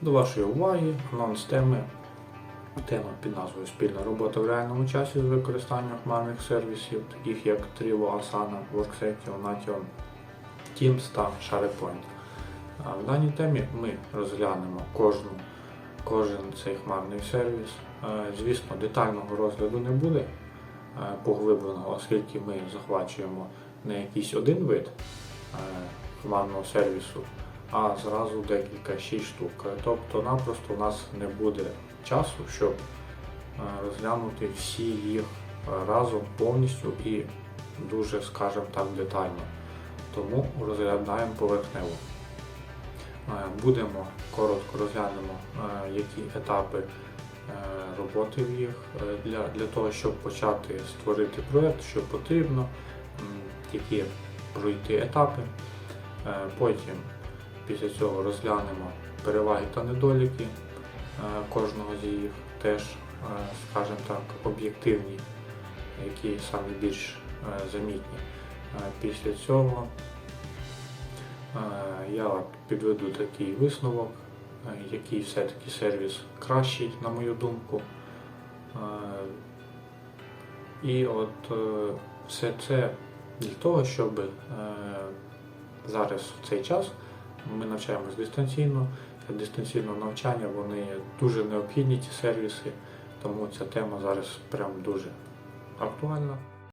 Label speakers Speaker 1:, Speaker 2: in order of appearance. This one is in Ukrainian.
Speaker 1: До вашої уваги анонс теми. Тема під назвою Спільна робота в реальному часі з використанням хмарних сервісів, таких як Trivo, Asana, WorkSecure, Nation, Teams та SharePoint. В даній темі ми розглянемо кожну, кожен цей хмарний сервіс. Е, Звісно, детального розгляду не буде е, поглибленого, оскільки ми захвачуємо не якийсь один вид е, хмарного сервісу, а зразу декілька шість штук. Тобто-напросто у нас не буде часу, щоб е, розглянути всі їх разом повністю і дуже, скажімо так, детально. Тому розглядаємо поверхнево. Е, Будемо коротко розглянемо, е, які етапи роботи в їх для, для того, щоб почати створити проєкт, що потрібно, які пройти етапи. Потім після цього розглянемо переваги та недоліки е, кожного з їх, теж, е, скажімо так, об'єктивні, які самі більш е, замітні. Після цього я підведу такий висновок, який все-таки сервіс кращий, на мою думку. І от все це для того, щоб зараз в цей час ми навчаємось дистанційно. Для навчання вони дуже необхідні ці сервіси, тому ця тема зараз прям дуже актуальна.